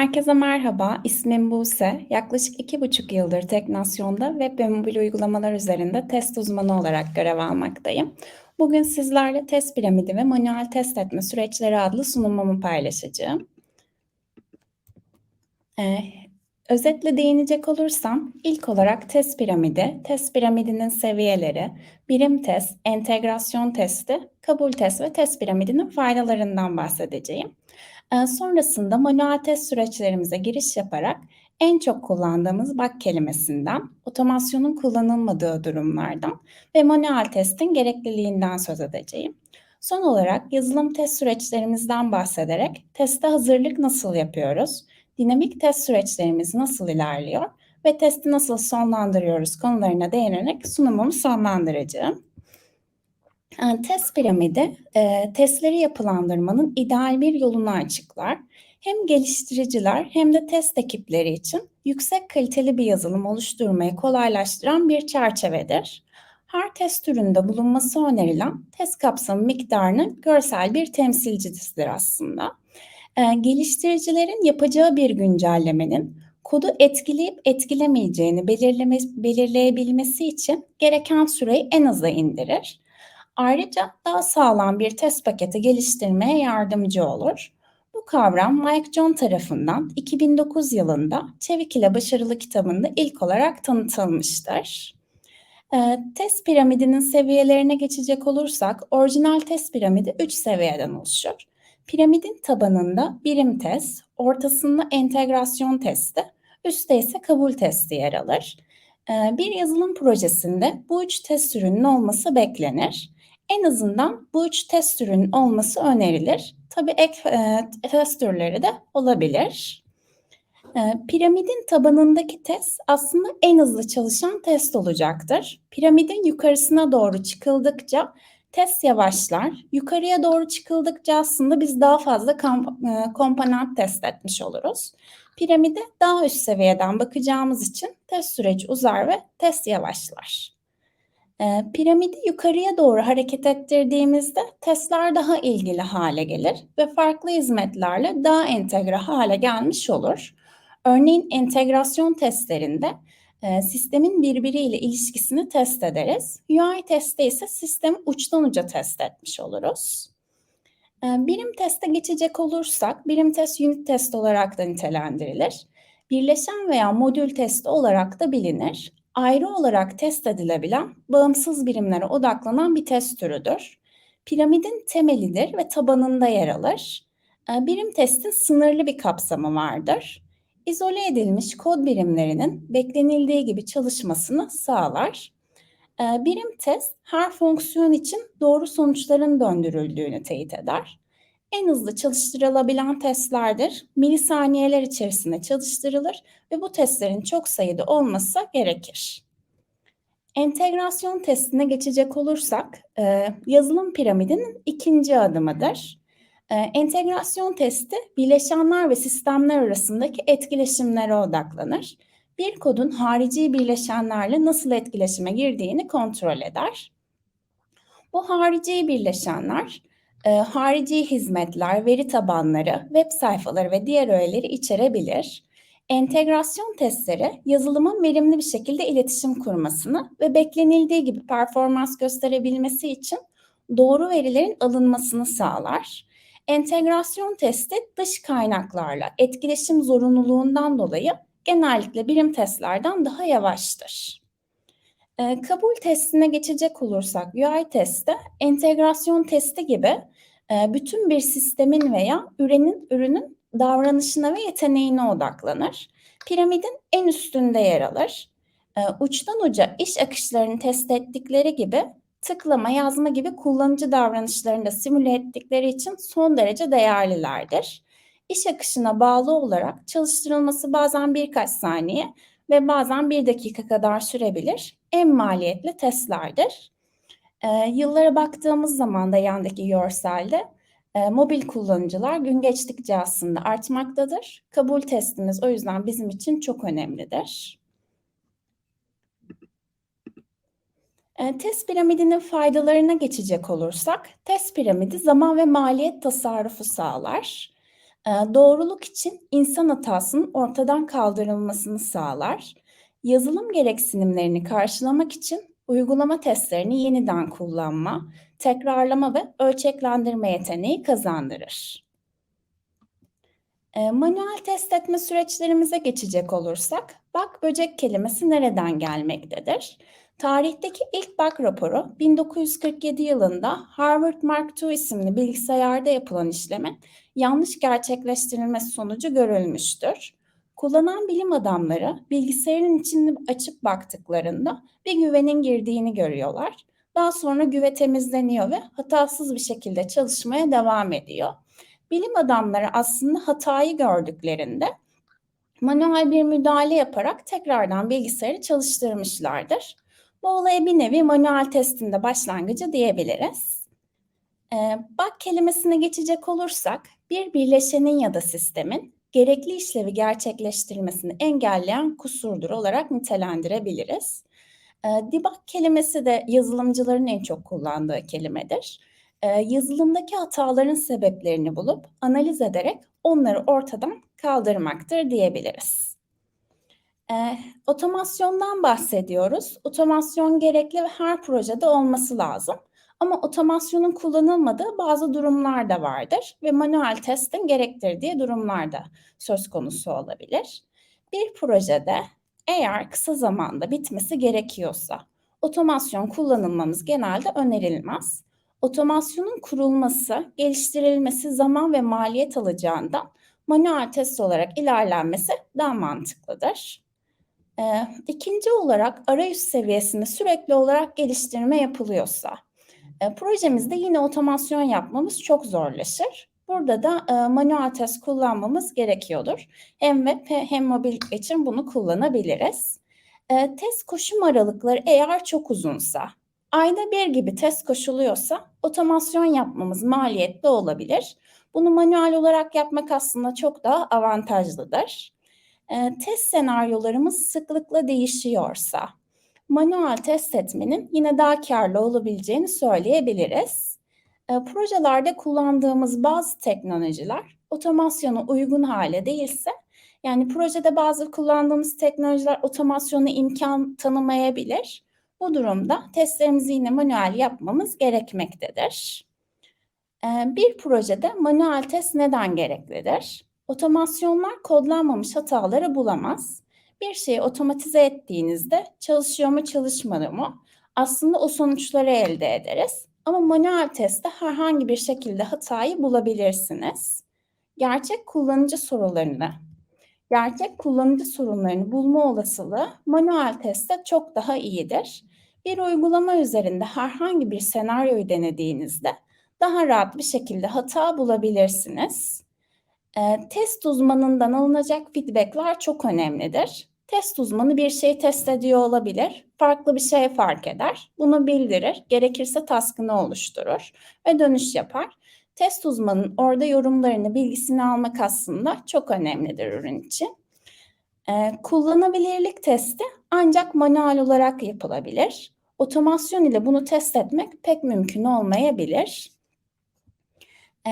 Herkese merhaba, ismim Buse. Yaklaşık iki buçuk yıldır Teknasyon'da web ve mobil uygulamalar üzerinde test uzmanı olarak görev almaktayım. Bugün sizlerle test piramidi ve manuel test etme süreçleri adlı sunumumu paylaşacağım. Ee, özetle değinecek olursam, ilk olarak test piramidi, test piramidinin seviyeleri, birim test, entegrasyon testi, kabul test ve test piramidinin faydalarından bahsedeceğim. Eee, sonrasında manuel test süreçlerimize giriş yaparak en çok kullandığımız bug kelimesinden, otomasyonun kullanılmadığı durumlardan ve manuel testin gerekliliğinden söz edeceğim. Son olarak yazılım test süreçlerimizden bahsederek teste hazırlık nasıl yapıyoruz, dinamik test süreçlerimiz nasıl ilerliyor ve testi nasıl sonlandırıyoruz konularına değinerek sunumumu sonlandıracağım. Eee, test piramidi, eee, testleri yapılandırmanın ideal bir yolunu açıklar. Hem geliştiriciler hem de test ekipleri için yüksek kaliteli bir yazılım oluşturmayı kolaylaştıran bir çerçevedir. Her test türünde bulunması önerilen test kapsamı miktarının görsel bir temsilcisidir aslında. Eee, geliştiricilerin yapacağı bir güncellemenin kodu etkileyip etkilemeyeceğini belirlemesi belirleyebilmesi için gereken süreyi en aza indirir. Ayrıca daha sağlam bir test paketi geliştirmeye yardımcı olur. Bu kavram Mike John tarafından 2009 yılında Çevik ile Başarılı kitabında ilk olarak tanıtılmıştır. Ee, test piramidinin seviyelerine geçecek olursak, orijinal test piramidi 3 seviyeden oluşur. Piramidin tabanında birim test, ortasında entegrasyon testi, üstte ise kabul testi yer alır. Ee, bir yazılım projesinde bu üç test türünün olması beklenir. En azından bu üç test türünün olması önerilir. Tabii ek e, test türleri de olabilir. E, piramidin tabanındaki test aslında en hızlı çalışan test olacaktır. Piramidin yukarısına doğru çıkıldıkça test yavaşlar. Yukarıya doğru çıkıldıkça aslında biz daha fazla e, komponent test etmiş oluruz. Piramide daha üst seviyeden bakacağımız için test süreci uzar ve test yavaşlar. Ee, piramidi yukarıya doğru hareket ettirdiğimizde testler daha ilgili hale gelir ve farklı hizmetlerle daha entegre hale gelmiş olur. Örneğin entegrasyon testlerinde e, sistemin birbiriyle ilişkisini test ederiz. UI testte ise sistemi uçtan uca test etmiş oluruz. E, birim teste geçecek olursak, birim test unit test olarak da nitelendirilir. Birleşen veya modül testi olarak da bilinir ayrı olarak test edilebilen bağımsız birimlere odaklanan bir test türüdür. Piramidin temelidir ve tabanında yer alır. Ee, birim testin sınırlı bir kapsamı vardır. İzole edilmiş kod birimlerinin beklenildiği gibi çalışmasını sağlar. Ee, birim test her fonksiyon için doğru sonuçların döndürüldüğünü teyit eder en hızlı çalıştırılabilen testlerdir. Milisaniyeler içerisinde çalıştırılır ve bu testlerin çok sayıda olması gerekir. Entegrasyon testine geçecek olursak, e, yazılım piramidinin ikinci adımıdır. E, entegrasyon testi, bileşenler ve sistemler arasındaki etkileşimlere odaklanır. Bir kodun harici bileşenlerle nasıl etkileşime girdiğini kontrol eder. Bu harici bileşenler, e, harici hizmetler, veri tabanları, web sayfaları ve diğer öğeleri içerebilir. Entegrasyon testleri yazılımın verimli bir şekilde iletişim kurmasını ve beklenildiği gibi performans gösterebilmesi için doğru verilerin alınmasını sağlar. Entegrasyon testi dış kaynaklarla etkileşim zorunluluğundan dolayı genellikle birim testlerden daha yavaştır. E, kabul testine geçecek olursak UI testi, entegrasyon testi gibi e, bütün bir sistemin veya ürünün ürünün davranışına ve yeteneğine odaklanır. Piramidin en üstünde yer alır. E, uçtan uca iş akışlarını test ettikleri gibi tıklama, yazma gibi kullanıcı davranışlarını da simüle ettikleri için son derece değerlilerdir. İş akışına bağlı olarak çalıştırılması bazen birkaç saniye ve bazen bir dakika kadar sürebilir. En maliyetli testlerdir. E, yıllara baktığımız zaman da yandaki görselde e, mobil kullanıcılar gün geçtikçe aslında artmaktadır. Kabul testimiz o yüzden bizim için çok önemlidir. E, test piramidinin faydalarına geçecek olursak, test piramidi zaman ve maliyet tasarrufu sağlar. Doğruluk için insan hatasının ortadan kaldırılmasını sağlar. Yazılım gereksinimlerini karşılamak için uygulama testlerini yeniden kullanma, tekrarlama ve ölçeklendirme yeteneği kazandırır. Manuel test etme süreçlerimize geçecek olursak, bak böcek kelimesi nereden gelmektedir? Tarihteki ilk bug raporu 1947 yılında Harvard Mark II isimli bilgisayarda yapılan işlemin yanlış gerçekleştirilmesi sonucu görülmüştür. Kullanan bilim adamları bilgisayarın içini açıp baktıklarında bir güvenin girdiğini görüyorlar. Daha sonra güve temizleniyor ve hatasız bir şekilde çalışmaya devam ediyor. Bilim adamları aslında hatayı gördüklerinde manuel bir müdahale yaparak tekrardan bilgisayarı çalıştırmışlardır. Bu olaya bir nevi manuel testinde başlangıcı diyebiliriz. Bak kelimesine geçecek olursak bir birleşenin ya da sistemin gerekli işlevi gerçekleştirmesini engelleyen kusurdur olarak nitelendirebiliriz. Debug kelimesi de yazılımcıların en çok kullandığı kelimedir. Yazılımdaki hataların sebeplerini bulup analiz ederek onları ortadan kaldırmaktır diyebiliriz. E, otomasyondan bahsediyoruz. Otomasyon gerekli ve her projede olması lazım. Ama otomasyonun kullanılmadığı bazı durumlar da vardır ve manuel testin gerektirdiği durumlar da söz konusu olabilir. Bir projede eğer kısa zamanda bitmesi gerekiyorsa otomasyon kullanılmamız genelde önerilmez. Otomasyonun kurulması, geliştirilmesi zaman ve maliyet alacağından manuel test olarak ilerlenmesi daha mantıklıdır. Ee, ikinci olarak arayüz seviyesinde sürekli olarak geliştirme yapılıyorsa, e, projemizde yine otomasyon yapmamız çok zorlaşır. Burada da e, manuel test kullanmamız gerekiyordur. Hem web hem mobil için bunu kullanabiliriz. E, test koşum aralıkları eğer çok uzunsa, ayda bir gibi test koşuluyorsa otomasyon yapmamız maliyetli olabilir. Bunu manuel olarak yapmak aslında çok daha avantajlıdır. E, test senaryolarımız sıklıkla değişiyorsa, manuel test etmenin yine daha karlı olabileceğini söyleyebiliriz. E, projelerde kullandığımız bazı teknolojiler otomasyona uygun hale değilse, yani projede bazı kullandığımız teknolojiler otomasyonu imkan tanımayabilir. Bu durumda testlerimizi yine manuel yapmamız gerekmektedir. Bir projede manuel test neden gereklidir? Otomasyonlar kodlanmamış hataları bulamaz. Bir şeyi otomatize ettiğinizde çalışıyor mu çalışmadı mı? Aslında o sonuçları elde ederiz. Ama manuel testte herhangi bir şekilde hatayı bulabilirsiniz. Gerçek kullanıcı sorularını, gerçek kullanıcı sorunlarını bulma olasılığı manuel testte çok daha iyidir. Bir uygulama üzerinde herhangi bir senaryoyu denediğinizde daha rahat bir şekilde hata bulabilirsiniz. E, test uzmanından alınacak feedbackler çok önemlidir. Test uzmanı bir şey test ediyor olabilir, farklı bir şey fark eder, bunu bildirir, gerekirse taskını oluşturur ve dönüş yapar. Test uzmanının orada yorumlarını, bilgisini almak aslında çok önemlidir ürün için. Ee, kullanabilirlik testi ancak manuel olarak yapılabilir. Otomasyon ile bunu test etmek pek mümkün olmayabilir. E,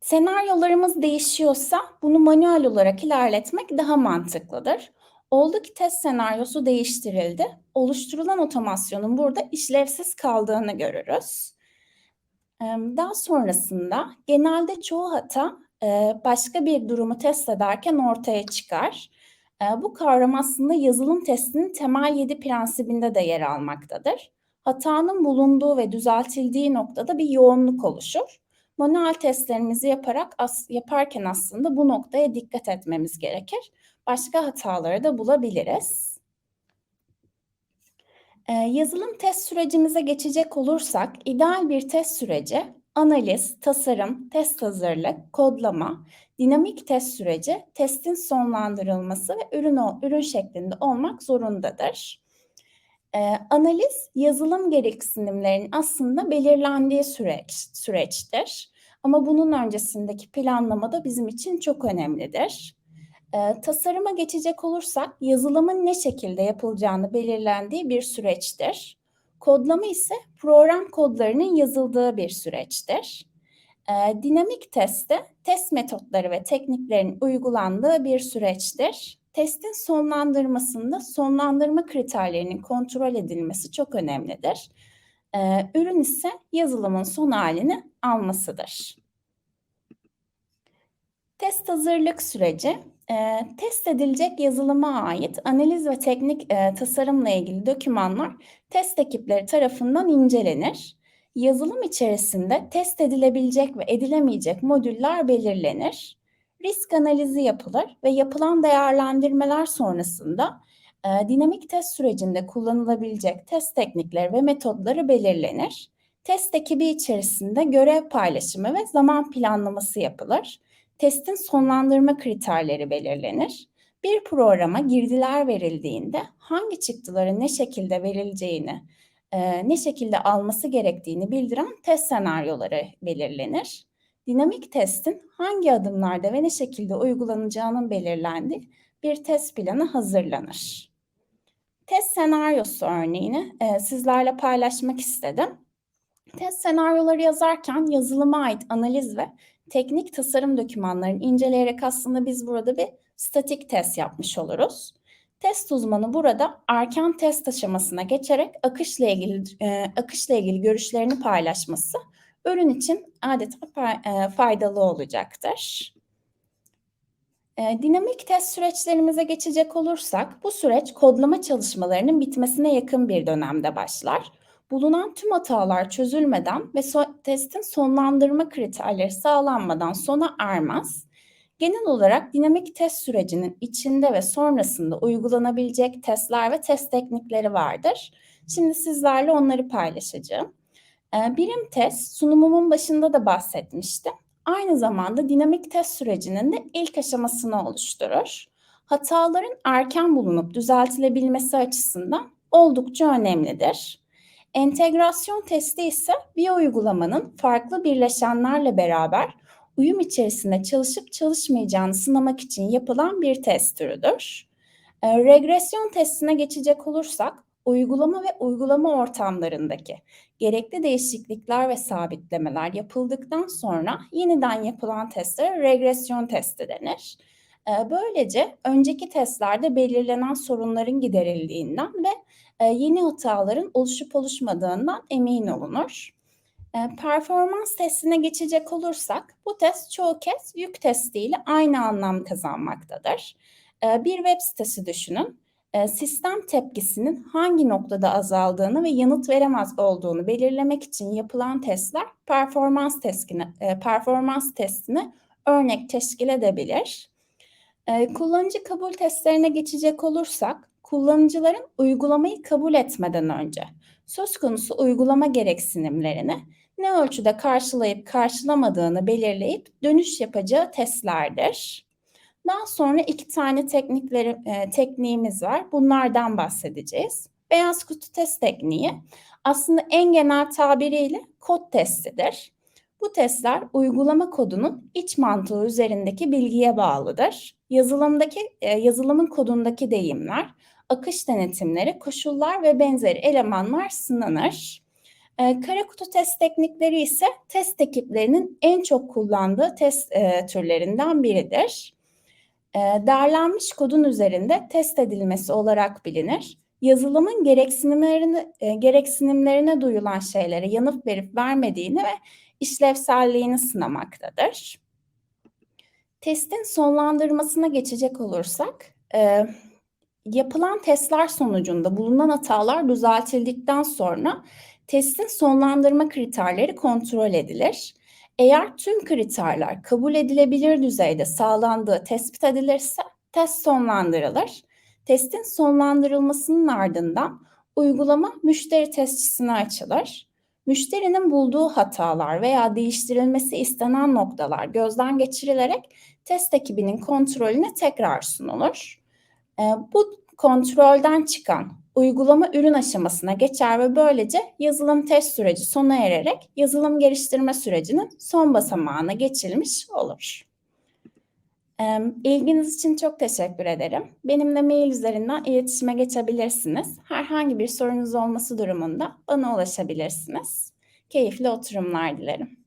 senaryolarımız değişiyorsa bunu manuel olarak ilerletmek daha mantıklıdır. Oldu ki test senaryosu değiştirildi. Oluşturulan otomasyonun burada işlevsiz kaldığını görürüz. Daha sonrasında genelde çoğu hata başka bir durumu test ederken ortaya çıkar. Bu kavram aslında yazılım testinin temel yedi prensibinde de yer almaktadır. Hatanın bulunduğu ve düzeltildiği noktada bir yoğunluk oluşur manuel testlerimizi yaparak yaparken aslında bu noktaya dikkat etmemiz gerekir. Başka hataları da bulabiliriz. Ee, yazılım test sürecimize geçecek olursak ideal bir test süreci analiz, tasarım, test hazırlık, kodlama, dinamik test süreci, testin sonlandırılması ve ürün, ürün şeklinde olmak zorundadır. Ee, analiz yazılım gereksinimlerinin aslında belirlendiği süreç süreçtir. Ama bunun öncesindeki planlama da bizim için çok önemlidir. Ee, tasarıma geçecek olursak yazılımın ne şekilde yapılacağını belirlendiği bir süreçtir. Kodlama ise program kodlarının yazıldığı bir süreçtir. Ee, dinamik testte test metotları ve tekniklerin uygulandığı bir süreçtir. Testin sonlandırmasında sonlandırma kriterlerinin kontrol edilmesi çok önemlidir. Ee, ürün ise yazılımın son halini almasıdır. Test hazırlık süreci, e, test edilecek yazılıma ait analiz ve teknik e, tasarımla ilgili dokümanlar test ekipleri tarafından incelenir. Yazılım içerisinde test edilebilecek ve edilemeyecek modüller belirlenir. Risk analizi yapılır ve yapılan değerlendirmeler sonrasında e, dinamik test sürecinde kullanılabilecek test teknikleri ve metodları belirlenir. Test ekibi içerisinde görev paylaşımı ve zaman planlaması yapılır. Testin sonlandırma kriterleri belirlenir. Bir programa girdiler verildiğinde hangi çıktıların ne şekilde verileceğini, e, ne şekilde alması gerektiğini bildiren test senaryoları belirlenir. Dinamik testin hangi adımlarda ve ne şekilde uygulanacağının belirlendiği bir test planı hazırlanır. Test senaryosu örneğini e, sizlerle paylaşmak istedim. Test senaryoları yazarken yazılıma ait analiz ve teknik tasarım dokümanlarını inceleyerek aslında biz burada bir statik test yapmış oluruz. Test uzmanı burada erken test aşamasına geçerek akışla ilgili e, akışla ilgili görüşlerini paylaşması ürün için adeta e, faydalı olacaktır. E, dinamik test süreçlerimize geçecek olursak bu süreç kodlama çalışmalarının bitmesine yakın bir dönemde başlar. Bulunan tüm hatalar çözülmeden ve so testin sonlandırma kriterleri sağlanmadan sona ermez. Genel olarak dinamik test sürecinin içinde ve sonrasında uygulanabilecek testler ve test teknikleri vardır. Şimdi sizlerle onları paylaşacağım. Ee, birim test sunumumun başında da bahsetmiştim. Aynı zamanda dinamik test sürecinin de ilk aşamasını oluşturur. Hataların erken bulunup düzeltilebilmesi açısından oldukça önemlidir. Entegrasyon testi ise bir uygulamanın farklı birleşenlerle beraber uyum içerisinde çalışıp çalışmayacağını sınamak için yapılan bir test türüdür. E, regresyon testine geçecek olursak uygulama ve uygulama ortamlarındaki gerekli değişiklikler ve sabitlemeler yapıldıktan sonra yeniden yapılan testlere regresyon testi denir. E, böylece önceki testlerde belirlenen sorunların giderildiğinden ve e, yeni hataların oluşup oluşmadığından emin olunur. E, performans testine geçecek olursak bu test çoğu kez yük testiyle aynı anlam kazanmaktadır. E, bir web sitesi düşünün. Sistem tepkisinin hangi noktada azaldığını ve yanıt veremez olduğunu belirlemek için yapılan testler performans testine, performans testine örnek teşkil edebilir. Kullanıcı kabul testlerine geçecek olursak, kullanıcıların uygulamayı kabul etmeden önce söz konusu uygulama gereksinimlerini ne ölçüde karşılayıp karşılamadığını belirleyip dönüş yapacağı testlerdir. Daha sonra iki tane teknikleri, e, tekniğimiz var. Bunlardan bahsedeceğiz. Beyaz kutu test tekniği aslında en genel tabiriyle kod testidir. Bu testler uygulama kodunun iç mantığı üzerindeki bilgiye bağlıdır. Yazılımdaki e, yazılımın kodundaki deyimler, akış denetimleri, koşullar ve benzeri elemanlar sınanır. E, kara kutu test teknikleri ise test ekiplerinin en çok kullandığı test e, türlerinden biridir. E, derlenmiş kodun üzerinde test edilmesi olarak bilinir. Yazılımın gereksinimlerine, e, gereksinimlerine duyulan şeylere yanıt verip vermediğini ve işlevselliğini sınamaktadır. Testin sonlandırmasına geçecek olursak, e, yapılan testler sonucunda bulunan hatalar düzeltildikten sonra testin sonlandırma kriterleri kontrol edilir. Eğer tüm kriterler kabul edilebilir düzeyde sağlandığı tespit edilirse test sonlandırılır. Testin sonlandırılmasının ardından uygulama müşteri testçisine açılır. Müşterinin bulduğu hatalar veya değiştirilmesi istenen noktalar gözden geçirilerek test ekibinin kontrolüne tekrar sunulur. Ee, bu kontrolden çıkan uygulama ürün aşamasına geçer ve böylece yazılım test süreci sona ererek yazılım geliştirme sürecinin son basamağına geçilmiş olur. İlginiz için çok teşekkür ederim. Benimle mail üzerinden iletişime geçebilirsiniz. Herhangi bir sorunuz olması durumunda bana ulaşabilirsiniz. Keyifli oturumlar dilerim.